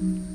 Mm-hmm.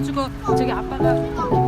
그래가지고 저기 아빠가 음. 걸려?